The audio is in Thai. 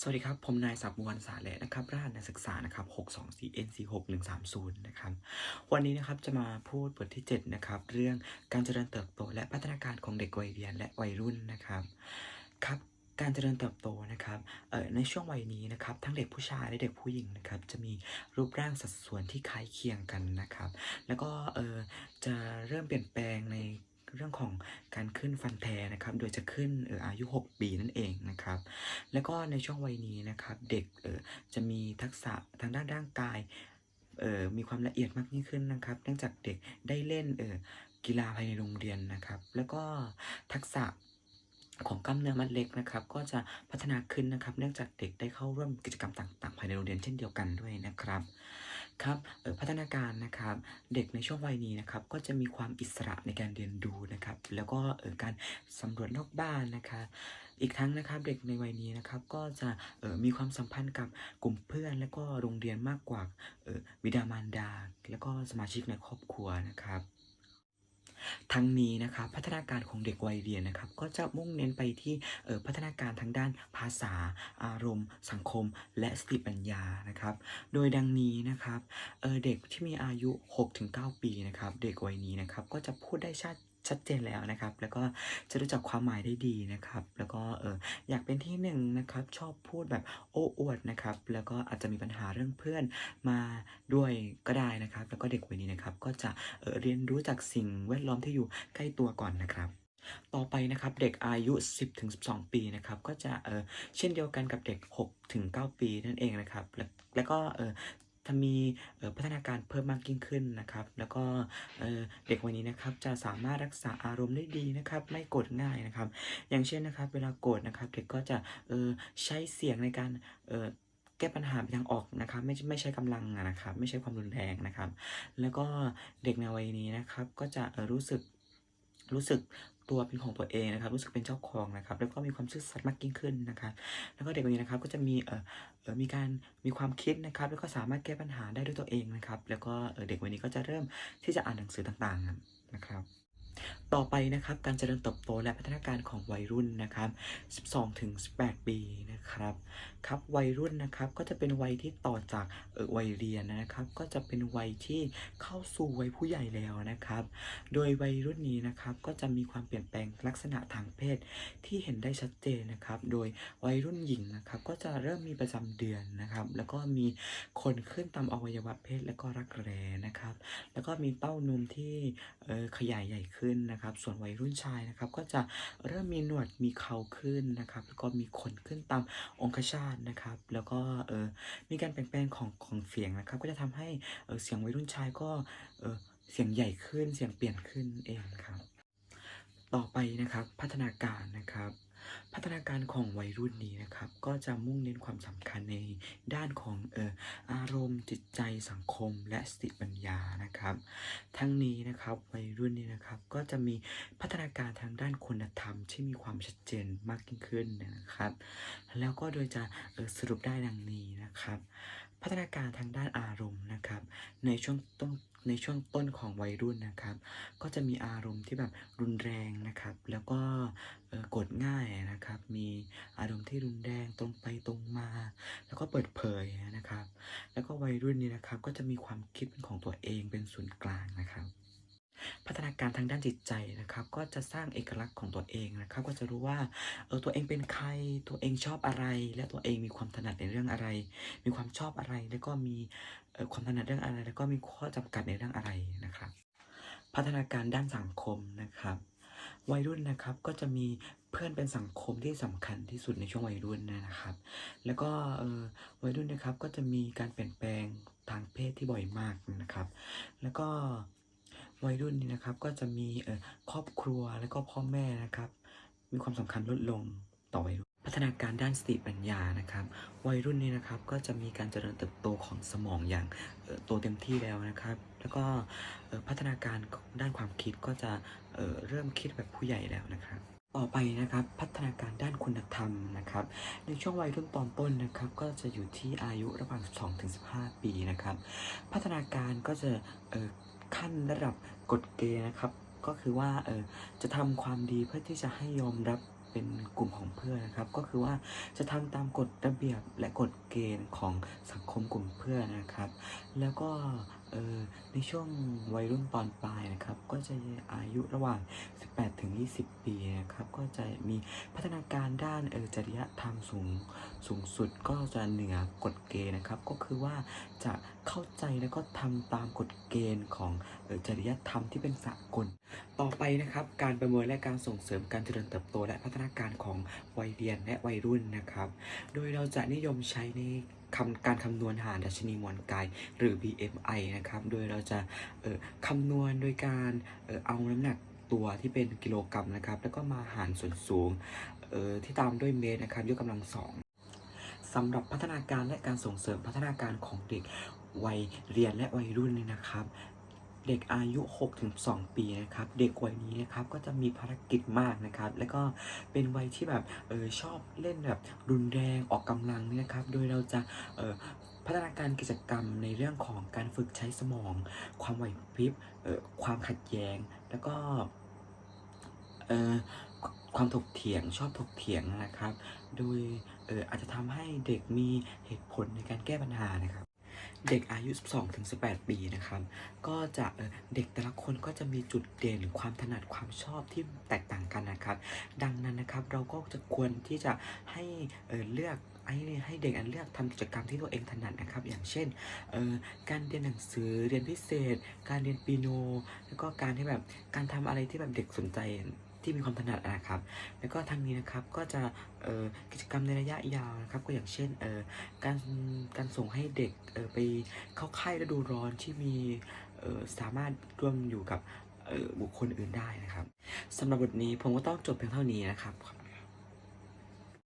สวัสดีครับ ผมนายศักดิ์มวลสาเละนะครับรหัสนักศึกษานะครับ624 NC 6130 นะครับ วันนี้นะครับจะมาพูดบทที่ 7 นะครับ เรื่องการเจริญเติบโต และพัฒนาการของเด็กวัยเรียนและวัยรุ่นนะครับ ครับการเจริญเติบโตนะครับเออในช่วงวัยนี้นะครับ ทั้งเด็กผู้ชายและเด็กผู้หญิงนะครับ จะมีรูปร่างสัดส่วนที่คล้ายเคียงกันนะครับ แล้วก็เออจะเริ่มเปลี่ยนแปลงใน เรื่องของการขึ้นฟันแทนะครับ โดยจะขึ้นเอออายุ 6 ปีนั่นเองนะครับ แล้วก็ในช่วงวัยนี้นะครับ เด็กเออจะมีทักษะทางด้านร่างกายเออมีความละเอียดมากยิ่งขึ้นนะครับ เนื่องจากเด็กได้เล่นเออกีฬาภายในโรงเรียนนะครับ แล้วก็ทักษะของกล้ามเนื้อมัดเล็กนะครับ ก็จะพัฒนาขึ้นนะครับ เนื่องจากเด็กได้เข้าร่วมกิจกรรมต่างๆ ภายในโรงเรียนเช่นเดียวกันด้วยนะครับ ครับพัฒนาการนะครับเด็กในช่วงวัยนี้นะครับก็จะมีความอิสระในการเรียนรู้นะครับแล้วก็การสำรวจนอกบ้านนะคะอีกทั้งนะครับเด็กในวัยนี้นะครับก็จะมีความสัมพันธ์กับกลุ่มเพื่อน และก็โรงเรียนมากกว่าวิดามารดา แล้วก็สมาชิกในครอบครัวนะครับ ทั้งนี้นะครับพัฒนาการของเด็กวัยเรียนนะครับ ก็จะมุ่งเน้นไปที่ออพัฒนาการทางด้านภาษา อารมณ์ สังคม และสติปัญญานะครับ โดยดังนี้นะครับเออเด็กที่มีอายุ 6-9 ปีนะครับ เด็กวัยนี้นะครับก็จะพูดได้ชัด ชัดเจนแล้วนะครับ แล้วก็จะรู้จักความหมายได้ดีนะครับ แล้วก็เอออยากเป็นที่หนึ่งนะครับ ชอบพูดแบบโอ้อวดนะครับ แล้วก็อาจจะมีปัญหาเรื่องเพื่อนมาด้วยก็ได้นะครับ แล้วก็เด็กวัยนี้นะครับ ก็จะเออเรียนรู้จากสิ่งแวดล้อมที่อยู่ใกล้ตัวก่อนนะครับต่อไปนะครับเด็กอายุ 10-12 ปีนะครับก็จะเออเช่นเดียวกันกับเด็ก 6-9 ปีนั่นเองนะครับ แล้วแล้วก็เออ ถ้ามีพัฒนาการเพิ่มมากยิ่งขึ้นนะครับ แล้วก็เด็กวัยนี้นะครับจะสามารถรักษาอารมณ์ได้ดีนะครับ ไม่โกรธง่ายนะครับ อย่างเช่นนะครับ เวลาโกรธนะครับเด็กก็จะใช้เสียงในการแก้ปัญหาทางออกนะครับ ไม่ไม่ใช้กำลังนะครับ ไม่ใช้ความรุนแรงนะครับ แล้วก็เด็กในวัยนี้นะครับ ก็จะรู้สึก รู้สึกตัวเป็นของตัวเองนะครับ รู้สึกเป็นเจ้าของนะครับ แล้วก็มีความซื่อสัตย์มากยิ่งขึ้นนะครับ แล้วก็เด็กวัยนี้นะครับก็จะมีเอ่อเอ่อมีการมีความคิดนะครับ แล้วก็สามารถแก้ปัญหาได้ด้วยตัวเองนะครับ แล้วก็เออเด็กวันนี้ก็จะเริ่มที่จะอ่านหนังสือต่างๆนะครับ ต่อไปนะครับการเจริญเติบโตและพัฒนาการของวัยรุ่นนะครับ 12 ถึง 18 ปีนะครับครับวัยรุ่นนะครับก็จะเป็นวัยที่ต่อจากเออวัยเรียนนะครับ ก็จะเป็นวัยที่เข้าสู่วัยผู้ใหญ่แล้วนะครับ โดยวัยรุ่นนี้นะครับก็จะมีความเปลี่ยนแปลงลักษณะทางเพศที่เห็นได้ชัดเจนนะครับ โดยวัยรุ่นหญิงนะครับก็จะเริ่มมีประจำเดือนนะครับ แล้วก็มีขนขึ้นตามอวัยวะเพศและก็รักแร้นะครับ แล้วก็มีเต้านมที่เออขยายใหญ่ขึ้นนะครับ ส่วนวัยรุ่นชายนะครับ ก็จะเริ่มมีหนวดมีเขาขึ้นนะครับ แล้วก็มีขนขึ้นตามองคชาตนะครับ แล้วก็เออมีการเปลี่ยนแปลงของของเสียงนะครับ ก็จะทำให้เออเสียงวัยรุ่นชายก็เออเสียงใหญ่ขึ้นเสียงเปลี่ยนขึ้นเองครับ ต่อไปนะครับพัฒนาการนะครับ พัฒนาการของวัยรุ่นนี้นะครับ ก็จะมุ่งเน้นความสำคัญในด้านของเอ่ออารมณ์จิตใจสังคมและสติปัญญานะครับ ทั้งนี้นะครับวัยรุ่นนี้นะครับก็จะมีพัฒนาการทางด้านคุณธรรม ที่มีความชัดเจนมากยิ่งขึ้นนะครับ แล้วก็โดยจะเอ่อสรุปได้ดังนี้นะครับ พัฒนาการทางด้านอารมณ์นะครับ ในช่วงต้น ในช่วงต้นของวัยรุ่นนะครับ ก็จะมีอารมณ์ที่แบบรุนแรงนะครับ แล้วก็กดง่ายนะครับ มีอารมณ์ที่รุนแรงตรงไปตรงมา แล้วก็เปิดเผยนะครับ แล้วก็วัยรุ่นนี้นะครับ ก็จะมีความคิดเป็นของตัวเองเป็นศูนย์กลางนะครับ พัฒนาการทางด้านจิตใจนะครับ ก็จะสร้างเอกลักษณ์ของตัวเองนะครับ ก็จะรู้ว่าเออตัวเองเป็นใคร ตัวเองชอบอะไร และตัวเองมีความถนัดในเรื่องอะไร มีความชอบอะไร แล้วก็มีความถนัดเรื่องอะไร แล้วก็มีข้อจำกัดในเรื่องอะไรนะครับ พัฒนาการด้านสังคมนะครับ วัยรุ่นนะครับก็จะมีเพื่อนเป็นสังคมที่สำคัญที่สุดในช่วงวัยรุ่นนะครับ แล้วก็วัยรุ่นนะครับก็จะมีการเปลี่ยนแปลงทางเพศที่บ่อยมากนะครับ แล้วก็ วัยรุ่นนี่นะครับก็จะมีครอบครัวแล้วก็พ่อแม่นะครับ มีความสำคัญลดลงต่อวัยรุ่นพัฒนาการด้านสติปัญญานะครับ วัยรุ่นนี้นะครับก็จะมีการเจริญเติบโตของสมองอย่างโตเต็มที่แล้วนะครับ แล้วก็พัฒนาการด้านความคิดก็จะเเริ่มคิดแบบผู้ใหญ่แล้วนะครับต่อไปนะครับพัฒนาการด้านคุณธรรมนะครับ ในช่วงวัยรุ่นตอนต้นนะครับ ก็จะอยู่ที่อายุระหว่าง 12 ถึง 15 ปีนะครับ พัฒนาการก็จะ ขั้นระดับกฎเกณฑ์นะครับ ก็คือว่าเออจะทำความดีเพื่อที่จะให้ยอมรับเป็นกลุ่มของเพื่อนนะครับ ก็คือว่าจะทำตามกฎระเบียบและกฎเกณฑ์ของสังคมกลุ่มเพื่อนนะครับ แล้วก็เออในช่วงวัยรุ่นตอนปลายนะครับ ก็จะอายุระหว่าง 18 ถึง 20 ปีนะครับ ก็จะมีพัฒนาการด้านเออจริยธรรมสูงสูงสุดก็จะเหนือกฎเกณฑ์นะครับ ก็คือว่าจะเข้าใจแล้วก็ทำตามกฎเกณฑ์ของเออจริยธรรมที่เป็นสากล ต่อไปนะครับ การประเมินและการส่งเสริมการเจริญเติบโต และพัฒนาการของวัยเรียนและวัยรุ่นนะครับ โดยเราจะนิยมใช้ใน คำการคำนวณหารดัชนีมวลกายหรือ BMI นะครับ โดยเราจะเอ่อคำนวณโดยการเอ่อเอาน้ำหนักตัวที่เป็นกิโลกรัมนะครับ แล้วก็มาหารส่วนสูงเอ่อที่ตามด้วยเมตรนะครับยกกำลังสองสำหรับพัฒนาการและการส่งเสริมพัฒนาการของเด็กวัยเรียนและวัยรุ่นเนี่ยนะครับ เด็กอายุ 6-2 ปีนะครับ เด็กวัยนี้นะครับก็จะมีภารกิจมากนะครับ แล้วก็เป็นวัยที่แบบเออชอบเล่นแบบรุนแรงออกกำลังนี่นะครับ โดยเราจะเออพัฒนาการกิจกรรมในเรื่องของการฝึกใช้สมอง ความไหวพริบเออความขัดแย้งแล้วก็เออความถกเถียงชอบถกเถียงนะครับ โดยเอออาจจะทำให้เด็กมีเหตุผลในการแก้ปัญหานะครับ เด็กอายุ 12-18 ปีนะครับ ก็จะเเด็กแต่ละคนก็จะมีจุดเด่นความถนัดความชอบที่แตกต่างกันนะครับ ดังนั้นนะครับเราก็จะควรที่จะให้เเลือกให้ให้เด็กอันเลือกทำกิจกรรมที่ตัวเองถนัดนะครับ อย่างเช่น การเรียนหนังสือเรียนพิเศษ การเรียนปีโน แล้วก็การที่แบบการทำอะไรที่แบบเด็กสนใจ ที่มีความถนัดนะครับ แล้วก็ทางนี้นะครับก็จะเอ่อกิจกรรมในระยะยาวนะครับ ก็อย่างเช่นเอ่อการการส่งให้เด็กเอ่อไปเข้าค่ายฤดูร้อนที่มีเอ่อสามารถร่วมอยู่กับเอ่อบุคคลอื่นได้นะครับสำหรับบทนี้ผมก็ต้องจบเพียงเท่านี้นะครับ